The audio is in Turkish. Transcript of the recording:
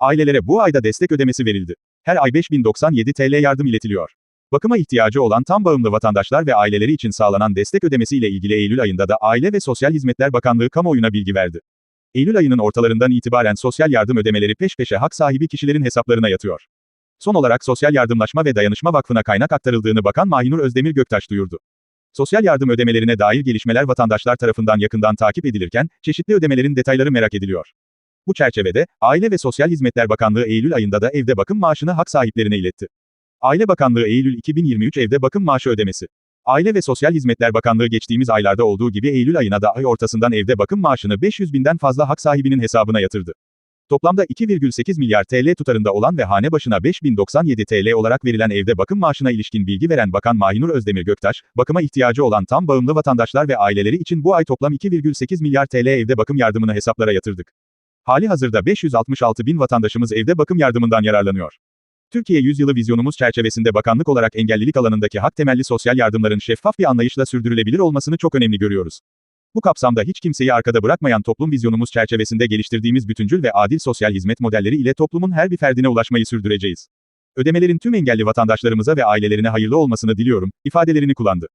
Ailelere bu ayda destek ödemesi verildi. Her ay 5097 TL yardım iletiliyor. Bakıma ihtiyacı olan tam bağımlı vatandaşlar ve aileleri için sağlanan destek ödemesi ile ilgili Eylül ayında da Aile ve Sosyal Hizmetler Bakanlığı kamuoyuna bilgi verdi. Eylül ayının ortalarından itibaren sosyal yardım ödemeleri peş peşe hak sahibi kişilerin hesaplarına yatıyor. Son olarak Sosyal Yardımlaşma ve Dayanışma Vakfı'na kaynak aktarıldığını Bakan Mahinur Özdemir Göktaş duyurdu. Sosyal yardım ödemelerine dair gelişmeler vatandaşlar tarafından yakından takip edilirken, çeşitli ödemelerin detayları merak ediliyor. Bu çerçevede, Aile ve Sosyal Hizmetler Bakanlığı Eylül ayında da evde bakım maaşını hak sahiplerine iletti. Aile Bakanlığı Eylül 2023 evde bakım maaşı ödemesi. Aile ve Sosyal Hizmetler Bakanlığı geçtiğimiz aylarda olduğu gibi Eylül ayına da ay ortasından evde bakım maaşını 500 binden fazla hak sahibinin hesabına yatırdı. Toplamda 2,8 milyar TL tutarında olan ve hane başına 5097 TL olarak verilen evde bakım maaşına ilişkin bilgi veren Bakan Mahinur Özdemir Göktaş, bakıma ihtiyacı olan tam bağımlı vatandaşlar ve aileleri için bu ay toplam 2,8 milyar TL evde bakım yardımını hesaplara yatırdık. Hali hazırda 566 bin vatandaşımız evde bakım yardımından yararlanıyor. Türkiye Yüzyılı vizyonumuz çerçevesinde bakanlık olarak engellilik alanındaki hak temelli sosyal yardımların şeffaf bir anlayışla sürdürülebilir olmasını çok önemli görüyoruz. Bu kapsamda hiç kimseyi arkada bırakmayan toplum vizyonumuz çerçevesinde geliştirdiğimiz bütüncül ve adil sosyal hizmet modelleri ile toplumun her bir ferdine ulaşmayı sürdüreceğiz. Ödemelerin tüm engelli vatandaşlarımıza ve ailelerine hayırlı olmasını diliyorum, ifadelerini kullandı.